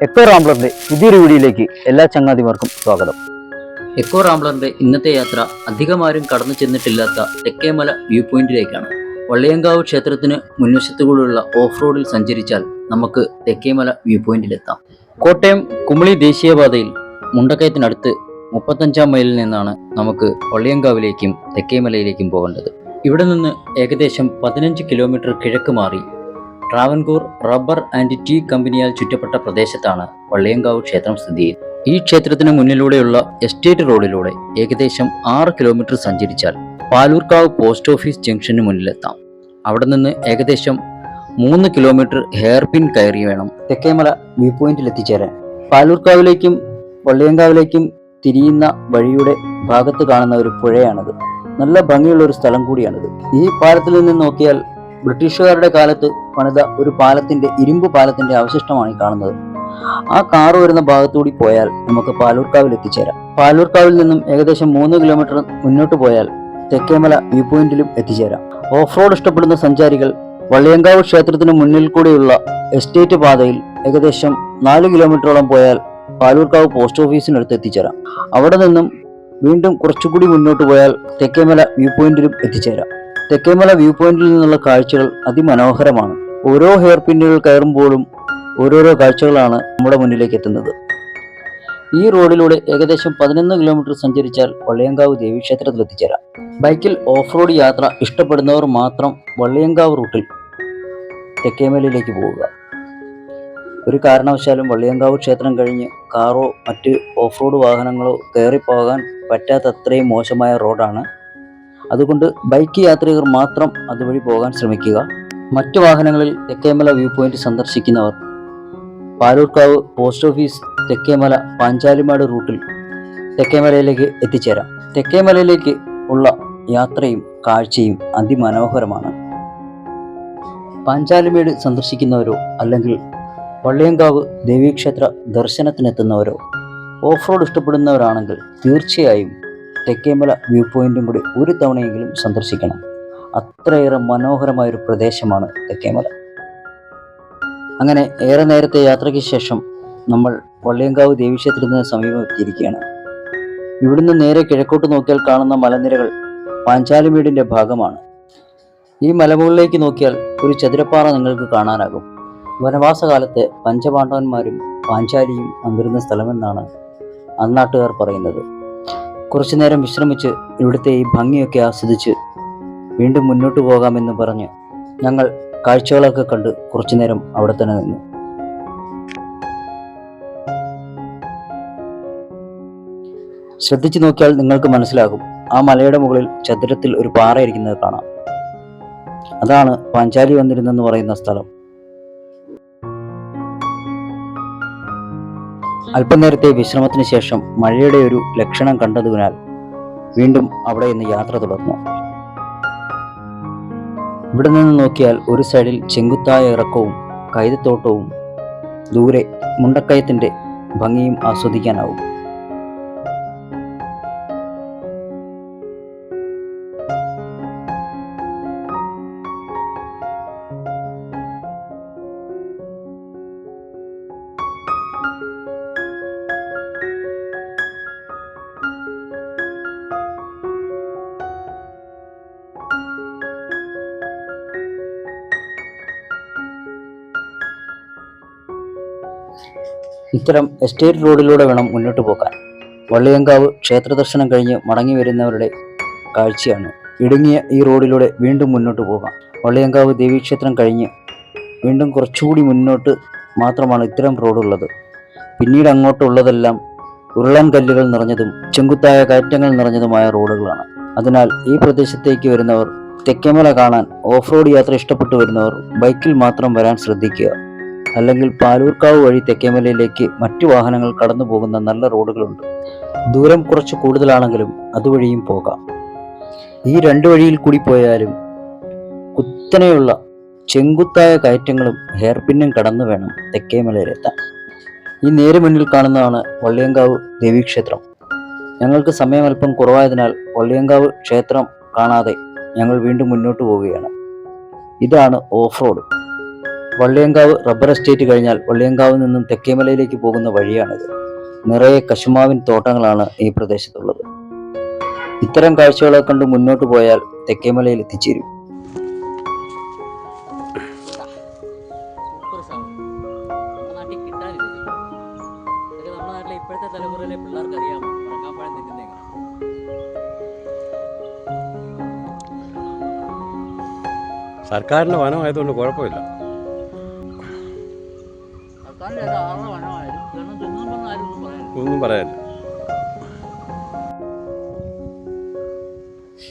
Echo റാംബ്ലറിന്റെ പുതിയൊരു വീഡിയോയിലേക്ക് എല്ലാ ചങ്ങാതിമാർക്കും സ്വാഗതം. എക്കോ റാംബ്ലറിന്റെ ഇന്നത്തെ യാത്ര അധികമാരും കടന്നു ചെന്നിട്ടില്ലാത്ത തെക്കേമല വ്യൂ പോയിന്റിലേക്കാണ് വള്ളിയങ്കാവ് ക്ഷേത്രത്തിന് മുൻവശത്തുകൂടെയുള്ള ഓഫ് റോഡിൽ സഞ്ചരിച്ചാൽ നമുക്ക് തെക്കേമല വ്യൂ പോയിന്റിലെത്താം കോട്ടയം കുമളി ദേശീയപാതയിൽ മുണ്ടക്കയത്തിനടുത്ത് മുപ്പത്തഞ്ചാം മൈലിൽ നിന്നാണ് നമുക്ക് വള്ളിയങ്കാവിലേക്കും തെക്കേമലയിലേക്കും പോകേണ്ടത്. ഇവിടെ നിന്ന് ഏകദേശം പതിനഞ്ച് കിലോമീറ്റർ കിഴക്ക് മാറി ട്രാവൻകൂർ റബ്ബർ ആൻഡ് ടീ കമ്പനിയാൽ ചുറ്റപ്പെട്ട പ്രദേശത്താണ് വള്ളിയങ്കാവ് ക്ഷേത്രം സ്ഥിതി ചെയ്യുന്നത്. ഈ ക്ഷേത്രത്തിന് മുന്നിലൂടെയുള്ള എസ്റ്റേറ്റ് റോഡിലൂടെ ഏകദേശം ആറ് കിലോമീറ്റർ സഞ്ചരിച്ചാൽ പാലൂർക്കാവ് പോസ്റ്റ് ഓഫീസ് ജംഗ്ഷന് മുന്നിലെത്താം. അവിടെ നിന്ന് ഏകദേശം മൂന്ന് കിലോമീറ്റർ ഹെയർ പിൻ കയറി വേണം തെക്കേമല വ്യൂ പോയിന്റിൽ എത്തിച്ചേരാൻ. പാലൂർക്കാവിലേക്കും വള്ളിയങ്കാവിലേക്കും തിരിയുന്ന വഴിയുടെ ഭാഗത്ത് കാണുന്ന ഒരു പുഴയാണത്. നല്ല ഭംഗിയുള്ള ഒരു സ്ഥലം കൂടിയാണിത്. ഈ പാലത്തിൽ നിന്ന് നോക്കിയാൽ ബ്രിട്ടീഷുകാരുടെ കാലത്ത് പണിത ഒരു പാലത്തിന്റെ ഇരുമ്പ് പാലത്തിന്റെ അവശിഷ്ടമാണ് കാണുന്നത്. ആ കാർ വരുന്ന ഭാഗത്തുകൂടി പോയാൽ നമുക്ക് പാലൂർക്കാവിൽ എത്തിച്ചേരാം. പാലൂർക്കാവിൽ നിന്നും ഏകദേശം മൂന്ന് കിലോമീറ്റർ മുന്നോട്ട് പോയാൽ തെക്കേമല വ്യൂ പോയിന്റിലും എത്തിച്ചേരാം. ഓഫ് റോഡ് ഇഷ്ടപ്പെടുന്ന സഞ്ചാരികൾ വള്ളിയങ്കാവ് ക്ഷേത്രത്തിന് മുന്നിൽ കൂടിയുള്ള എസ്റ്റേറ്റ് പാതയിൽ ഏകദേശം നാല് കിലോമീറ്ററോളം പോയാൽ പാലൂർക്കാവ് പോസ്റ്റ് ഓഫീസിനടുത്ത് എത്തിച്ചേരാം. അവിടെ നിന്നും വീണ്ടും കുറച്ചുകൂടി മുന്നോട്ട് പോയാൽ തെക്കേമല വ്യൂ പോയിന്റിലും എത്തിച്ചേരാം. തെക്കേമല വ്യൂ പോയിന്റിൽ നിന്നുള്ള കാഴ്ചകൾ അതിമനോഹരമാണ്. ഓരോ ഹെയർ പിന്നുകൾ കയറുമ്പോഴും ഓരോരോ കാഴ്ചകളാണ് നമ്മുടെ മുന്നിലേക്ക് എത്തുന്നത്. ഈ റോഡിലൂടെ ഏകദേശം പതിനൊന്ന് കിലോമീറ്റർ സഞ്ചരിച്ചാൽ വള്ളിയങ്കാവ് ദേവീക്ഷേത്രത്തിൽ എത്തിച്ചേരാം. ബൈക്കിൽ ഓഫ് റോഡ് യാത്ര ഇഷ്ടപ്പെടുന്നവർ മാത്രം വള്ളിയങ്കാവ് റൂട്ടിൽ തെക്കേമലയിലേക്ക് പോവുക. ഒരു കാരണവശാലും വള്ളിയങ്കാവ് ക്ഷേത്രം കഴിഞ്ഞ് കാറോ മറ്റ് ഓഫ് റോഡ് വാഹനങ്ങളോ കയറിപ്പോകാൻ പറ്റാത്തത്രയും മോശമായ റോഡാണ് അതുകൊണ്ട് ബൈക്ക് യാത്രികർ മാത്രം അതുവഴി പോകാൻ ശ്രമിക്കുക. മറ്റു വാഹനങ്ങളിൽ തെക്കേമല വ്യൂ പോയിന്റ് സന്ദർശിക്കുന്നവർ പാലൂർക്കാവ് പോസ്റ്റ് ഓഫീസ് തെക്കേമല പാഞ്ചാലിമാട് റൂട്ടിൽ തെക്കേമലയിലേക്ക് എത്തിച്ചേരാം. തെക്കേമലയിലേക്ക് ഉള്ള യാത്രയും കാഴ്ചയും അതിമനോഹരമാണ്. പാഞ്ചാലിമേട് സന്ദർശിക്കുന്നവരോ അല്ലെങ്കിൽ വള്ളിയങ്കാവ് ദേവീക്ഷേത്ര ദർശനത്തിനെത്തുന്നവരോ ഓഫ് റോഡ് ഇഷ്ടപ്പെടുന്നവരാണെങ്കിൽ തീർച്ചയായും തെക്കേമല വ്യൂ പോയിന്റും കൂടി ഒരു തവണയെങ്കിലും സന്ദർശിക്കണം. അത്രയേറെ മനോഹരമായ ഒരു പ്രദേശമാണ് തെക്കേമല അങ്ങനെ ഏറെ നേരത്തെ യാത്രയ്ക്ക് ശേഷം നമ്മൾ വള്ളിയങ്കാവ് ദേവീക്ഷേത്രത്തിന് സമീപം എത്തിയിരിക്കുകയാണ് ഇവിടുന്ന് നേരെ കിഴക്കോട്ട് നോക്കിയാൽ കാണുന്ന മലനിരകൾ പാഞ്ചാലിമേടിന്റെ ഭാഗമാണ്. ഈ മലമുകളിലേക്ക് നോക്കിയാൽ ഒരു ചതുരപ്പാറ നിങ്ങൾക്ക് കാണാനാകും. വനവാസകാലത്ത് പഞ്ചപാണ്ഡവന്മാരും പാഞ്ചാലിയും വന്നിരുന്ന സ്ഥലമെന്നാണ് അന്നാട്ടുകാർ പറയുന്നത്. കുറച്ചു നേരം വിശ്രമിച്ച് ഇവിടുത്തെ ഈ ഭംഗിയൊക്കെ ആസ്വദിച്ച് വീണ്ടും മുന്നോട്ട് പോകാമെന്ന് പറഞ്ഞ് ഞങ്ങൾ കാഴ്ചകളൊക്കെ കണ്ട് കുറച്ചു നേരം അവിടെ തന്നെ നിന്നു. ശ്രദ്ധിച്ചു നോക്കിയാൽ നിങ്ങൾക്ക് മനസ്സിലാകും ആ മലയുടെ മുകളിൽ ചതുരത്തിൽ ഒരു പാറ ഇരിക്കുന്നത് കാണാം. അതാണ് പാഞ്ചാലി വന്നിരുന്നെന്ന് പറയുന്ന സ്ഥലം. അല്പനേരത്തെ വിശ്രമത്തിന് ശേഷം മഴയുടെ ഒരു ലക്ഷണം കണ്ടതിനാൽ വീണ്ടും അവിടെ നിന്ന് യാത്ര തുടർന്നു. ഇവിടെ നിന്ന് നോക്കിയാൽ ഒരു സൈഡിൽ ചെങ്കുത്തായ ഇറക്കവും കൈതത്തോട്ടവും ദൂരെ മുണ്ടക്കയത്തിന്റെ ഭംഗിയും ആസ്വദിക്കാനാവും. ഇത്തരം എസ്റ്റേറ്റ് റോഡിലൂടെ വേണം മുന്നോട്ട് പോകാൻ. വള്ളിയങ്കാവ് ക്ഷേത്ര ദർശനം കഴിഞ്ഞ് മടങ്ങി വരുന്നവരുടെ കാഴ്ചയാണ് ഇടുങ്ങിയ ഈ റോഡിലൂടെ വീണ്ടും മുന്നോട്ട് പോകാം വള്ളിയങ്കാവ് ദേവീക്ഷേത്രം കഴിഞ്ഞ് വീണ്ടും കുറച്ചുകൂടി മുന്നോട്ട് മാത്രമാണ് ഇത്തരം റോഡുള്ളത്. പിന്നീട് അങ്ങോട്ടുള്ളതെല്ലാം ഉരുളൻ കല്ലുകൾ നിറഞ്ഞതും ചെങ്കുത്തായ കയറ്റങ്ങൾ നിറഞ്ഞതുമായ റോഡുകളാണ്. അതിനാൽ ഈ പ്രദേശത്തേക്ക് വരുന്നവർ തെക്കേമല കാണാൻ ഓഫ് റോഡ് യാത്ര ഇഷ്ടപ്പെട്ടു വരുന്നവർ ബൈക്കിൽ മാത്രം വരാൻ ശ്രദ്ധിക്കുക. അല്ലെങ്കിൽ പാലൂർക്കാവ് വഴി തെക്കേമലയിലേക്ക് മറ്റു വാഹനങ്ങൾ കടന്നു പോകുന്ന നല്ല റോഡുകളുണ്ട്. ദൂരം കുറച്ച് കൂടുതലാണെങ്കിലും അതുവഴിയും പോകാം. ഈ രണ്ടു വഴിയിൽ കൂടി പോയാലും കുത്തനെയുള്ള ചെങ്കുത്തായ കയറ്റങ്ങളും ഹെയർപിന്നും കടന്നു വേണം തെക്കേമലയിലെത്താൻ. ഈ നേരെ മുന്നിൽ കാണുന്നതാണ് വള്ളിയങ്കാവ് ദേവീക്ഷേത്രം. ഞങ്ങൾക്ക് സമയം അല്പം കുറവായതിനാൽ വള്ളിയങ്കാവ് ക്ഷേത്രം കാണാതെ ഞങ്ങൾ വീണ്ടും മുന്നോട്ട് പോവുകയാണ്. ഇതാണ് off road. Valliyankavu rubber estate കഴിഞ്ഞാൽ വള്ളിയങ്കാവിൽ നിന്നും തെക്കേമലയിലേക്ക് പോകുന്ന വഴിയാണിത്. നിറയെ കശുമാവിൻ തോട്ടങ്ങളാണ് ഈ പ്രദേശത്തുള്ളത്. ഇത്തരം കാഴ്ചകളെ കണ്ട് മുന്നോട്ട് പോയാൽ തെക്കേമലയിൽ എത്തിച്ചേരും. ഇപ്പോഴത്തെ തലമുറയിലെ പിള്ളേർക്ക് അറിയാമോ? ഉറങ്ങാപ്പഴം സർക്കാരിന്റെ വനമായതുകൊണ്ട് കുഴപ്പമില്ല. ഒന്നും പറയാനില്ല.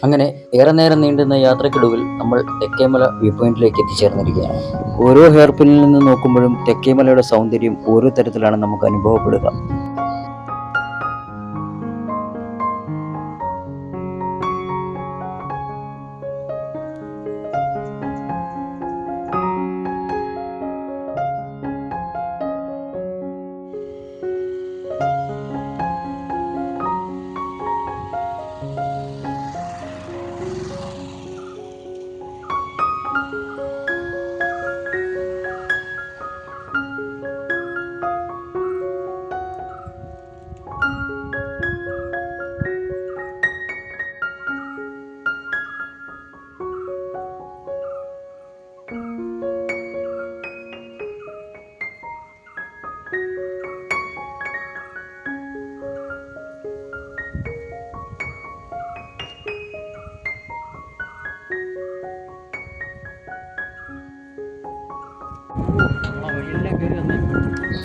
അങ്ങനെ ഏറെ നേരം നീണ്ടുന്ന യാത്രയ്ക്കൊടുവിൽ നമ്മൾ തെക്കേമല വ്യൂ പോയിന്റിലേക്ക് എത്തിച്ചേർന്നിരിക്കുകയാണ്. ഓരോ ഹെയർപിനിൽ നിന്ന് നോക്കുമ്പോഴും തെക്കേമലയുടെ സൗന്ദര്യം ഓരോ തരത്തിലാണ് നമുക്ക് അനുഭവപ്പെടുക.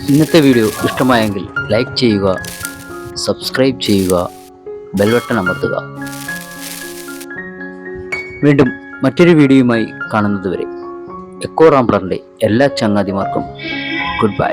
ഇന്നത്തെ വീഡിയോ ഇഷ്ടമായെങ്കിൽ ലൈക്ക് ചെയ്യുക സബ്സ്ക്രൈബ് ചെയ്യുക ബെൽബട്ടൺ അമർത്തുക. വീണ്ടും മറ്റൊരു വീഡിയോയുമായി കാണുന്നതുവരെ എക്കോ റാംബ്ലറിന്റെ എല്ലാ ചങ്ങാതിമാർക്കും ഗുഡ് ബൈ